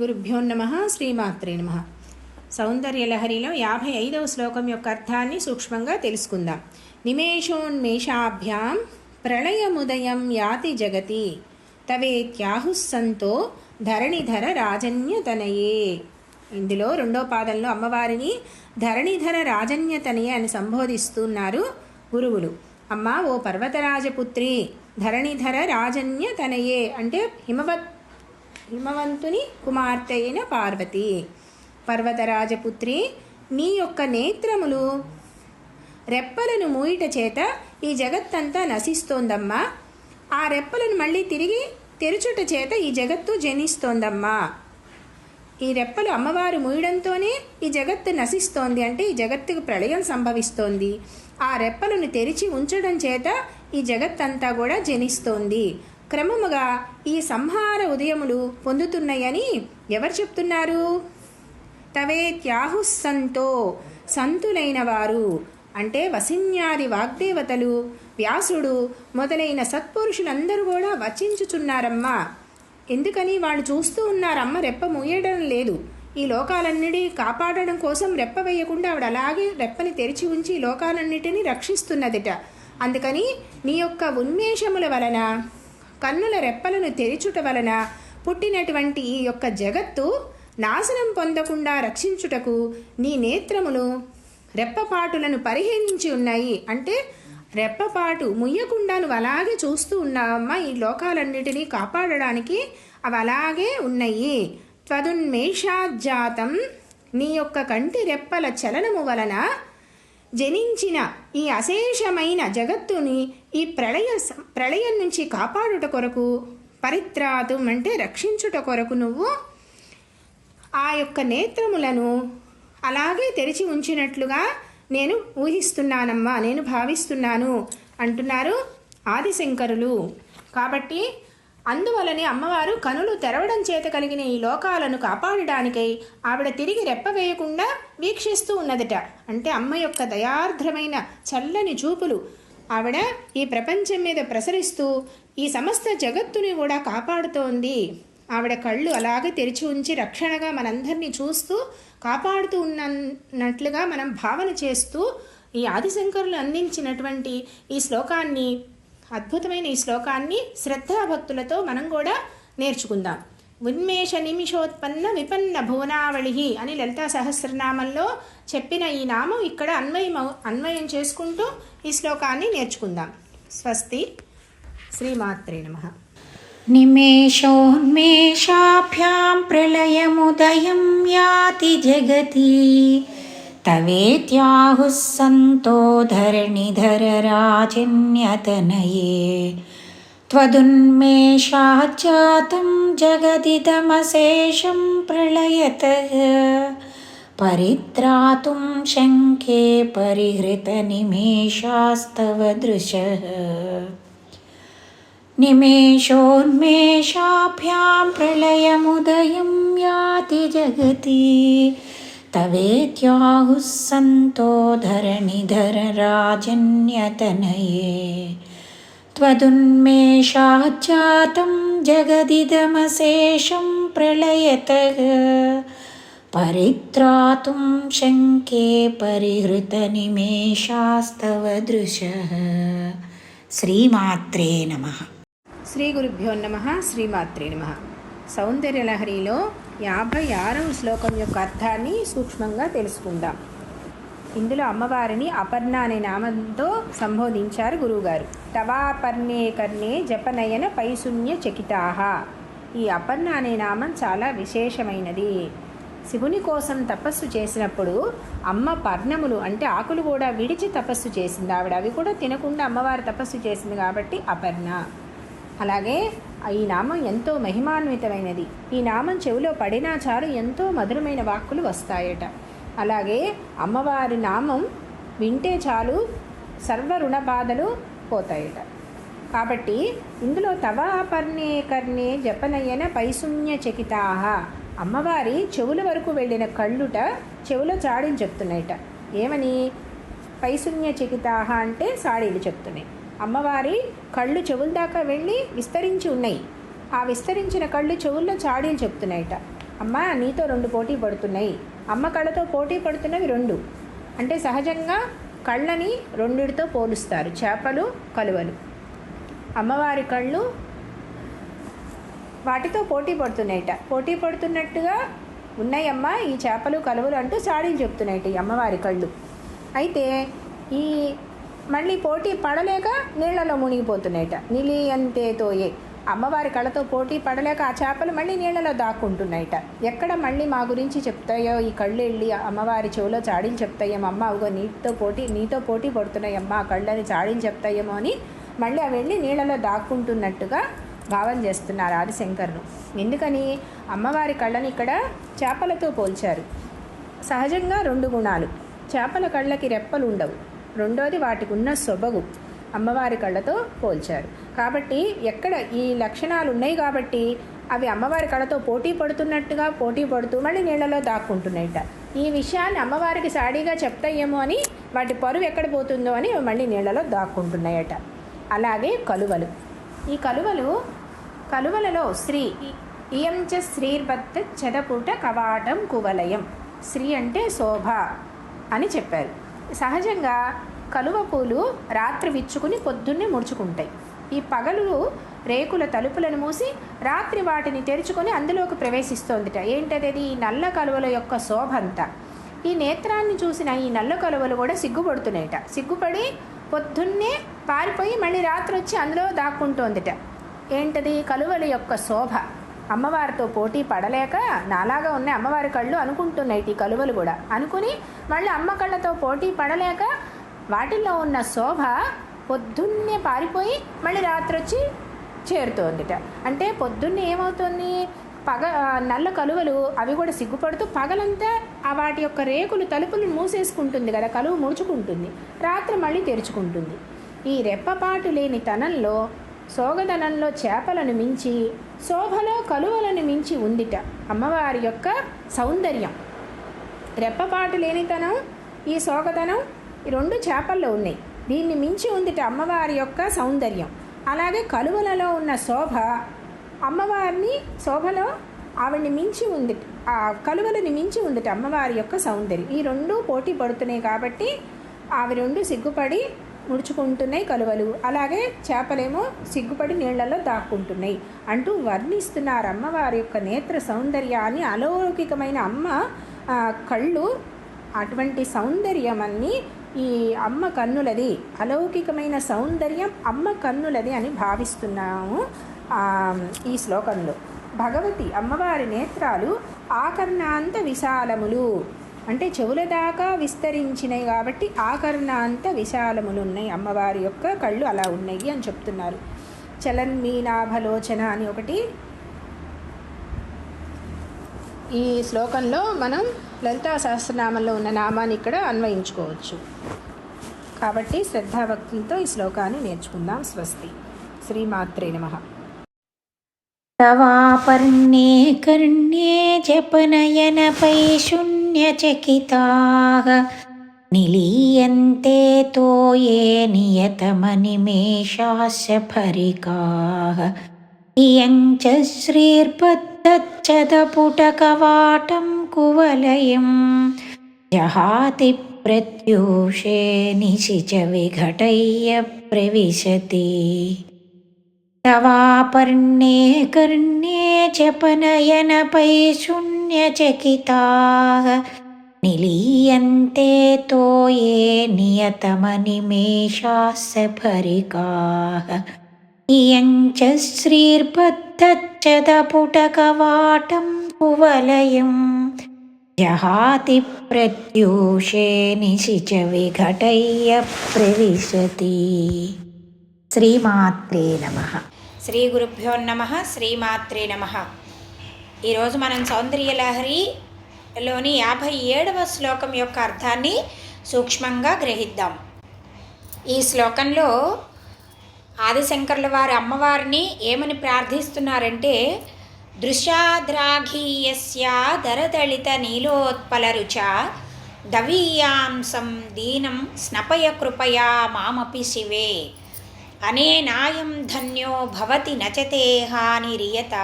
గురుభ్యో నమ శ్రీమాత్రే నమ. సౌందర్యలహరిలో యాభై ఐదవ శ్లోకం యొక్క అర్థాన్ని సూక్ష్మంగా తెలుసుకుందాం. నిమేషోన్మేషాభ్యాం ప్రళయముదయం యాతి జగతి తవేత్యాహుస్సంతో ధరణిధర రాజన్యతనయే. ఇందులో రెండో పాదంలో అమ్మవారిని ధరణిధర రాజన్యతనయే అని సంబోధిస్తున్నారు గురువులు. అమ్మ ఓ పర్వతరాజపుత్రి ధరణిధర రాజన్యతనయే అంటే హిమవత్ హిమవంతుని కుమార్తె అయిన పార్వతి. పర్వతరాజపుత్రి నీ యొక్క నేత్రములు రెప్పలను మూయిట చేత ఈ జగత్తంతా నశిస్తోందమ్మా. ఆ రెప్పలను మళ్ళీ తిరిగి తెరుచుట చేత ఈ జగత్తు జనిస్తోందమ్మా. ఈ రెప్పలు అమ్మవారు మూయడంతోనే ఈ జగత్తు నశిస్తోంది అంటే ఈ జగత్తుకు ప్రళయం సంభవిస్తోంది. ఆ రెప్పలను తెరిచి ఉంచడం చేత ఈ జగత్తంతా కూడా జనిస్తోంది. క్రమముగా ఈ సంహార ఉదయములు పొందుతున్నాయని ఎవరు చెప్తున్నారు? తవేత్యాహుస్సంతో సంతులైన వారు. అంటే వసిన్యాది వాగ్దేవతలు వ్యాసుడు మొదలైన సత్పురుషులందరూ కూడా వచించుచున్నారమ్మా. ఎందుకని వాళ్ళు చూస్తూ ఉన్నారమ్మ రెప్ప మూయడం లేదు. ఈ లోకాలన్నిటి కాపాడడం కోసం రెప్ప వేయకుండా ఆవిడ అలాగే రెప్పని తెరిచి ఉంచి లోకాలన్నిటిని లోకాలన్నిటినీ రక్షిస్తున్నదిట. అందుకని నీ యొక్క ఉన్మేషముల వలన కన్నుల రెప్పలను తెరిచుట వలన పుట్టినటువంటి ఈ యొక్క జగత్తు నాశనం పొందకుండా రక్షించుటకు నీ నేత్రములు రెప్పపాటులను పరిహరించి ఉన్నాయి. అంటే రెప్పపాటు ముయ్యకుండా నువ్వు అలాగే చూస్తూ ఉన్నావమ్మా ఈ లోకాలన్నిటినీ కాపాడడానికి అవి అలాగే ఉన్నాయి. త్వదున్మేషాజాతం నీ యొక్క కంటి రెప్పల చలనము వలన జనించిన ఈ అశేషమైన జగత్తుని ఈ ప్రళయ ప్రళయం నుంచి కాపాడుట కొరకు పరిత్రాతం అంటే రక్షించుట కొరకు నువ్వు ఆ యొక్క నేత్రములను అలాగే తెరిచి ఉంచినట్లుగా నేను ఊహిస్తున్నానమ్మా నేను భావిస్తున్నాను అంటున్నారు ఆదిశంకరులు. కాబట్టి అందువలనే అమ్మవారు కనులు తెరవడం చేత కలిగిన ఈ లోకాలను కాపాడడానికై ఆవిడ తిరిగి రెప్పవేయకుండా వీక్షిస్తూ ఉన్నదట. అంటే అమ్మ యొక్క దయార్ద్రమైన చల్లని చూపులు. ఆవిడ ఈ ప్రపంచం మీద ప్రసరిస్తూ ఈ సమస్త జగత్తుని కూడా కాపాడుతోంది. ఆవిడ కళ్ళు అలాగే తెరిచి ఉంచి రక్షణగా మనందరినీ చూస్తూ కాపాడుతూ ఉన్నట్లుగా మనం భావన చేస్తూ ఈ ఆదిశంకరులు అందించినటువంటి ఈ శ్లోకాన్ని అద్భుతమైన ఈ శ్లోకాన్ని శ్రద్ధాభక్తులతో మనం కూడా నేర్చుకుందాం. ఉన్మేష నిమిషోత్పన్న విపన్న భువనావళి అని లలితా సహస్రనామంలో చెప్పిన ఈ నామం ఇక్కడ అన్వయం అన్వయం చేసుకుంటూ ఈ శ్లోకాన్ని నేర్చుకుందాం. స్వస్తి శ్రీమాత్రే నమ. నిమేషోన్మేషాభ్యాం ప్రళయముదయం యాతి జగతి. तवेत्याहुः सन्तो धरणिधरराजन्यतनये त्वदुन्मेषाज्जातं जगदिदमशेषं प्रलयतः। परित्रातुं शङ्खे परिहृतनिमेषास्तव दृशः। निमेषोन्मेषाभ्यां प्रलयमुदयं याति जगति तवेत्याहुः सन्तो धरणिधरराजन्यतनये त्वदुन्मेषाज्जातं जगदिदमशेषं प्रलयतः परित्रातुं शङ्के परिहृतनिमेषास्तव दृशः श्रीमात्रे नमः శ్రీ గురుభ్యో నమ శ్రీమాత్రే నమ సౌందర్యలహరిలో యాభై ఆరవ శ్లోకం యొక్క అర్థాన్ని సూక్ష్మంగా తెలుసుకుందాం. ఇందులో అమ్మవారిని అపర్ణ అనే నామంతో సంబోధించారు గురువుగారు. తవాపర్ణే కర్ణే జపనయన పైశూన్య చకితాహ. ఈ అపర్ణ అనే నామం చాలా విశేషమైనది. శివుని కోసం తపస్సు చేసినప్పుడు అమ్మ పర్ణములు అంటే ఆకులు కూడా విడిచి తపస్సు చేసింది. ఆవిడ అవి కూడా తినకుండా అమ్మవారు తపస్సు చేసింది కాబట్టి అపర్ణ. అలాగే ఈ నామం ఎంతో మహిమాన్వితమైనది. ఈ నామం చెవిలో పడినా చాలు ఎంతో మధురమైన వాక్కులు వస్తాయట. అలాగే అమ్మవారి నామం వింటే చాలు సర్వ రుణ బాధలు పోతాయట. కాబట్టి ఇందులో తవాపర్ణే కర్ణే జపనయన పైశూన్య చకితాహ అమ్మవారి చెవుల వరకు వెళ్ళిన కళ్ళుట చెవుల చాడీలు చెప్తున్నాయట. ఏమని? పైశూన్య చకితాహ అంటే సాడీలు చెప్తున్నాయి. అమ్మవారి కళ్ళు చెవుల దాకా వెళ్ళి విస్తరించి ఉన్నాయి. ఆ విస్తరించిన కళ్ళు చెవుల్లో చాడీలు చెప్తున్నాయట. అమ్మ నీతో రెండు పోటీ పడుతున్నాయి. అమ్మ కళ్ళతో పోటీ పడుతున్నవి రెండు. అంటే సహజంగా కళ్ళని రెండిటితో పోలుస్తారు. చేపలు కలువలు. అమ్మవారి కళ్ళు వాటితో పోటీ పడుతున్నాయట. పోటీ పడుతున్నట్టుగా ఉన్నాయమ్మా ఈ చేపలు కలువలు అంటూ చాడీలు చెప్తున్నాయట ఈ అమ్మవారి కళ్ళు. అయితే ఈ మళ్ళీ పోటీ పడలేక నీళ్ళలో మునిగిపోతున్నాయట. నిలి అంతే తోయే. అమ్మవారి కళ్ళతో పోటీ పడలేక ఆ చేపలు మళ్ళీ నీళ్ళలో దాక్కుంటున్నాయట. ఎక్కడ మళ్ళీ మా గురించి చెప్తాయో? ఈ కళ్ళు వెళ్ళి అమ్మవారి చెవిలో చాడీలు చెప్తాయేమో అమ్మ అవుగో నీతో పోటీ నీతో పోటీ పడుతున్నాయమ్మా ఆ కళ్ళని చాడీలు చెప్తాయేమో అని మళ్ళీ అవి వెళ్ళి నీళ్ళలో దాక్కుంటున్నట్టుగా భావం చేస్తున్నారు ఆదిశంకర్ను ఎందుకని? అమ్మవారి కళ్ళని ఇక్కడ చేపలతో పోల్చారు. సహజంగా రెండు గుణాలు. చేపల కళ్ళకి రెప్పలు ఉండవు. రెండోది వాటికి ఉన్న సొబగు. అమ్మవారి కళ్ళతో పోల్చారు. కాబట్టి ఎక్కడ ఈ లక్షణాలు ఉన్నాయి కాబట్టి అవి అమ్మవారి కళ్ళతో పోటీ పడుతున్నట్టుగా పోటీ పడుతూ మళ్ళీ నీళ్ళలో దాక్కుంటున్నాయట. ఈ విషయాన్ని అమ్మవారికి సాడీగా చెప్తాయేమో అని వాటి పరువు ఎక్కడ పోతుందో అని మళ్ళీ నీళ్ళలో దాక్కుంటున్నాయట. అలాగే కలువలు. ఈ కలువలు కలువలలో శ్రీ ఇయం చ శ్రీర్బత్ చెదపూట కవాటం కువలయం. శ్రీ అంటే శోభ అని చెప్పారు. సహజంగా కలువ పూలు రాత్రి విచ్చుకుని పొద్దున్నే ముడుచుకుంటాయి. ఈ పగలు రేకుల తలుపులను మూసి రాత్రి వాటిని తెరుచుకొని అందులోకి ప్రవేశిస్తోందిట. ఏంటది ఈ నల్ల కలువల యొక్క శోభ ఈ నేత్రాన్ని చూసిన ఈ నల్ల కలువలు కూడా సిగ్గుపడుతున్నాయట. సిగ్గుపడి పొద్దున్నే పారిపోయి మళ్ళీ రాత్రి వచ్చి అందులో దాక్కుంటోందిట. ఏంటది? కలువల యొక్క శోభ. అమ్మవారితో పోటీ పడలేక నాలాగా ఉన్నాయి అమ్మవారి కళ్ళు అనుకుంటున్నాయి ఈ కలువలు కూడా. అనుకుని మళ్ళీ అమ్మ కళ్ళతో పోటీ పడలేక వాటిల్లో ఉన్న శోభ పొద్దున్నే పారిపోయి మళ్ళీ రాత్రి వచ్చి చేరుతోందిట. అంటే పొద్దున్నే ఏమవుతుంది? పగ నల్ల కలువలు అవి కూడా సిగ్గుపడుతూ పగలంతా ఆ వాటి యొక్క రేకులు తలుపులు మూసేసుకుంటుంది కదా కలువ ముడుచుకుంటుంది రాత్రి మళ్ళీ తెరుచుకుంటుంది. ఈ రెప్పపాటు లేని తనంలో సోగదనంలో చేపలను మించి శోభలో కలువలను మించి ఉందిట అమ్మవారి యొక్క సౌందర్యం. రెప్పపాటు లేనితనం ఈ సోగదనం ఈ రెండు చేపల్లో ఉన్నాయి. దీన్ని మించి ఉందిట అమ్మవారి యొక్క సౌందర్యం. అలాగే కలువలలో ఉన్న శోభ అమ్మవారిని శోభలో ఆవిడ్ని మించి ఉంది ఆ కలువలని మించి ఉందిట అమ్మవారి యొక్క సౌందర్యం. ఈ రెండు పోటీ పడుతున్నాయి కాబట్టి అవి రెండు సిగ్గుపడి ముడుచుకుంటున్నాయి కలువలు. అలాగే చేపలేమో సిగ్గుపడి నీళ్ళలో దాక్కుంటున్నాయి అంటూ వర్ణిస్తున్నారు అమ్మవారి యొక్క నేత్ర సౌందర్యాన్ని అలౌకికమైన అమ్మ కళ్ళు అటువంటి సౌందర్యం అన్ని ఈ అమ్మ కన్నులది. అలౌకికమైన సౌందర్యం అమ్మ కన్నులది అని భావిస్తున్నాము ఈ శ్లోకంలో. భగవతి అమ్మవారి నేత్రాలు ఆకర్ణాంత విశాలములు. అంటే చెవుల దాకా విస్తరించినాయి కాబట్టి ఆకరణ అంత విశాలములున్నాయి. అమ్మవారి యొక్క కళ్ళు అలా ఉన్నాయి అని చెప్తున్నారు. చలన్ మీనాభలోచన అని ఒకటి. ఈ శ్లోకంలో మనం లలితా సహస్రనామంలో ఉన్న నామాన్ని ఇక్కడ అన్వయించుకోవచ్చు. కాబట్టి శ్రద్ధాభక్తులతో ఈ శ్లోకాన్ని నేర్చుకుందాం. స్వస్తి. శ్రీమాత్రే నమ. తవాపర్ణే కర్ణే జపనయన పైశున్ शून्यचकिताः निलीयन्ते तो ये नियतमनिमेषास्य फरिकाः इयं च श्रीर्बद्धच्छदपुटकवाटं कुवलयं। जहाति प्रत्यूषे निशि च विघटय्य प्रविशति। तवापर्णे कर्णे जपनयनपै शून्यचकिताः निलीयन्ते तो ये नियतमनिमेषास्य फरिकाः इयं च श्रीर्बद्धच्छदपुटकवाटं कुवलयं जहाति प्रत्यूषे निशि च विघटय्य प्रविशति శ్రీమాత్రే నమ శ్రీ గురుభ్యో నమ శ్రీమాత్రే నమ ఈరోజు మనం సౌందర్య లహరిలోని యాభై ఏడవ శ్లోకం యొక్క అర్థాన్ని సూక్ష్మంగా గ్రహిద్దాం. ఈ శ్లోకంలో ఆదిశంకర్ల వారి అమ్మవారిని ఏమని ప్రార్థిస్తున్నారంటే దృశాద్రాఘీయస్య దరదళిత నీలోత్పల రుచ దవీయాంసం దీనం స్నపయ కృపయా మామపి శివే అనేనాయం ధన్యో భవతి నచతే హానిరియత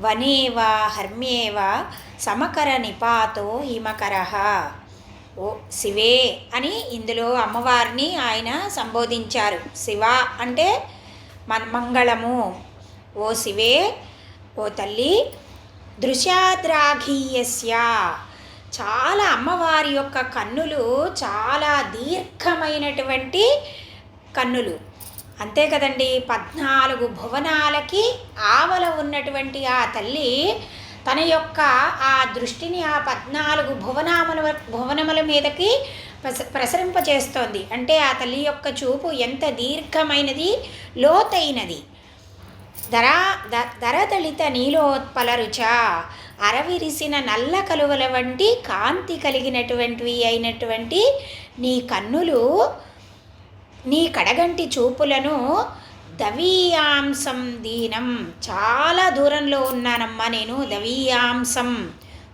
వనేవ హర్మ్యేవ సమకర నిపాతో హిమకర. ఓ శివే అని ఇందులో అమ్మవారిని ఆయన సంబోధించారు. శివ అంటే మన మంగళము. ఓ శివే ఓ తల్లి దృశ్యాద్రాఘీయస్య. చాలా అమ్మవారి యొక్క కన్నులు చాలా దీర్ఘమైనటువంటి కన్నులు. అంతే కదండి పద్నాలుగు భువనాలకి ఆవల ఉన్నటువంటి ఆ తల్లి తన యొక్క ఆ దృష్టిని ఆ పద్నాలుగు భువనాముల భువనముల మీదకి ప్రస అంటే ఆ తల్లి యొక్క చూపు ఎంత దీర్ఘమైనది లోతైనది. ధరా ద ధరదళిత నీలోత్పలరుచ అరవిరిసిన నల్ల కలువల వంటి కాంతి కలిగినటువంటివి అయినటువంటి నీ కన్నులు నీ కడగంటి చూపులను దవీయాంసం దీనం. చాలా దూరంలో ఉన్నానమ్మా నేను దవీయాంసం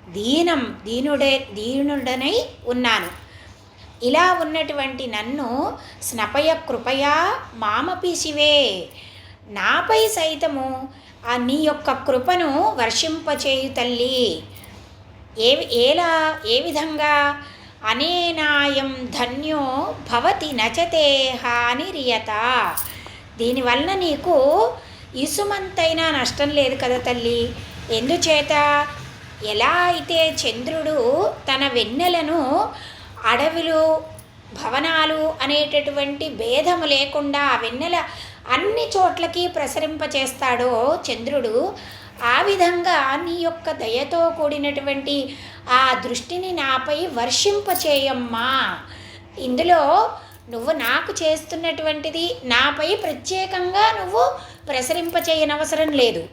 దీనం. దీనుడే దీనుడనై ఉన్నాను. ఇలా ఉన్నటువంటి నన్ను స్నపయ కృపయా మామపి శివే నాపై సైతము ఆ నీ యొక్క కృపను వర్షింపచేయు తల్లి ఏ ఎలా ఏ విధంగా అనేనాయం ధన్యో భవతి నచతే హానిరియత దీనివల్ల నీకు ఇసుమంతైనా నష్టం లేదు కదా తల్లి. ఎందుచేత? ఎలా అయితే చంద్రుడు తన వెన్నెలను అడవులు భవనాలు అనేటటువంటి భేదము లేకుండా ఆ వెన్నెల అన్ని చోట్లకి ప్రసరింపచేస్తాడో చంద్రుడు ఆ విధంగా నీ యొక్క దయతో కూడినటువంటి ఆ దృష్టిని నాపై వర్షింపచేయమ్మా. ఇందులో నువ్వు నాకు చేస్తున్నటువంటిది నాపై ప్రత్యేకంగా నువ్వు ప్రసరింపచేయనవసరం లేదు.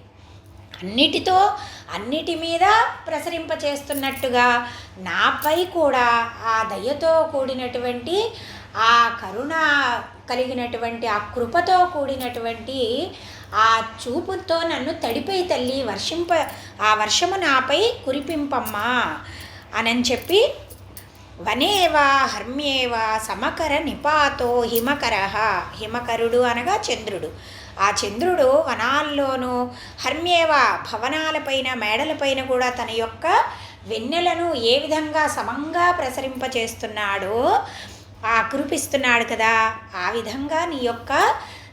అన్నిటితో అన్నిటి మీద ప్రసరింపచేస్తున్నట్టుగా నాపై కూడా ఆ దయతో కూడినటువంటి ఆ కరుణ కలిగినటువంటి ఆ కృపతో కూడినటువంటి ఆ చూపుతో నన్ను తడిపై తల్లి వర్షింప ఆ వర్షము నాపై కురిపింపమ్మా అని చెప్పి వనేవా హర్మ్యేవా సమకర నిపాతో హిమకర హిమకరుడు అనగా చంద్రుడు. ఆ చంద్రుడు వనాల్లోనూ హర్మ్యేవా భవనాలపైన మేడలపైన కూడా తన యొక్క వెన్నెలను ఏ విధంగా సమంగా ప్రసరింపచేస్తున్నాడో ఆ కురిపిస్తున్నాడు కదా ఆ విధంగా నీ యొక్క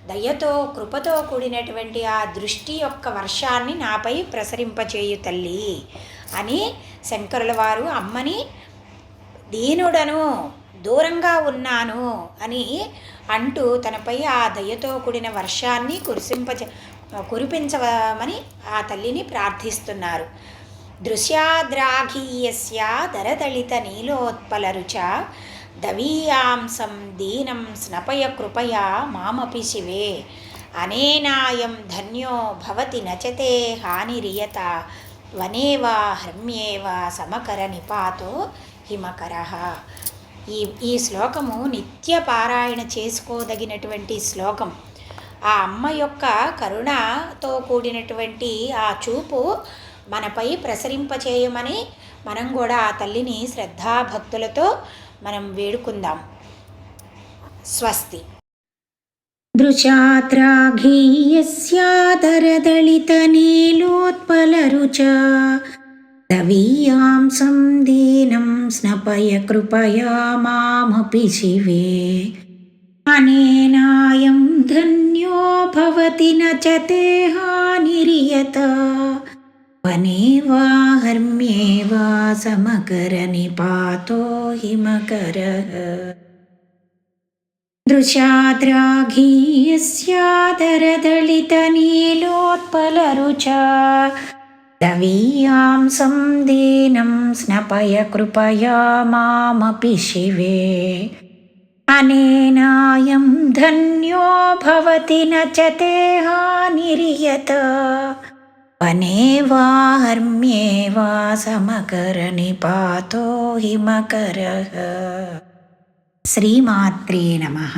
దయతో కృపతో కూడినటువంటి ఆ దృష్టి యొక్క వర్షాన్ని నాపై ప్రసరింపచేయు తల్లి అని శంకరుల వారు అమ్మని దీనుడను దూరంగా ఉన్నాను అని అంటూ తనపై ఆ దయతో కూడిన వర్షాన్ని కురిసింపచ కురిపించమని ఆ తల్లిని ప్రార్థిస్తున్నారు. దృశ్యాద్రాఘీయస్య దరదళిత నీలోత్పల రుచ దవీయాంసం దీనం స్నపయ కృపయా మామపి శివే. అనేనాయం ధన్యో భవతి నచతే హానిరియత. వనేవా హర్మ్యేవా సమకర నిపాతో హిమకర. ఈ ఈ శ్లోకము నిత్య పారాయణ చేసుకోదగినటువంటి శ్లోకం. ఆ అమ్మ యొక్క కరుణతో కూడినటువంటి ఆ చూపు మనపై ప్రసరింపచేయమని మనం కూడా ఆ తల్లిని శ్రద్ధాభక్తులతో మనం వేడుకుందాం స్వస్తి दृशाद्राघीयस्यादरदलितनीलोत्पलरुचा दवीयांसं दीनं स्नपय कृपया मामपि शिवे अनेनायं धन्यो भवति न च ते हानिर्यत वने वा हर्म्ये वा समकरनिपातो हिमकरः। दृशाद्राघीयस्यादरदलितनीलोत्पलरुचा। दवीयांसं दीनं स्नपय कृपया मामपि शिवे। अनेनायं धन्यो भवति न च ते हानिर्यत వనేవాహర్మ్యేవా సమకరనిపాతో హిమకర. శ్రీమాత్రే నమ.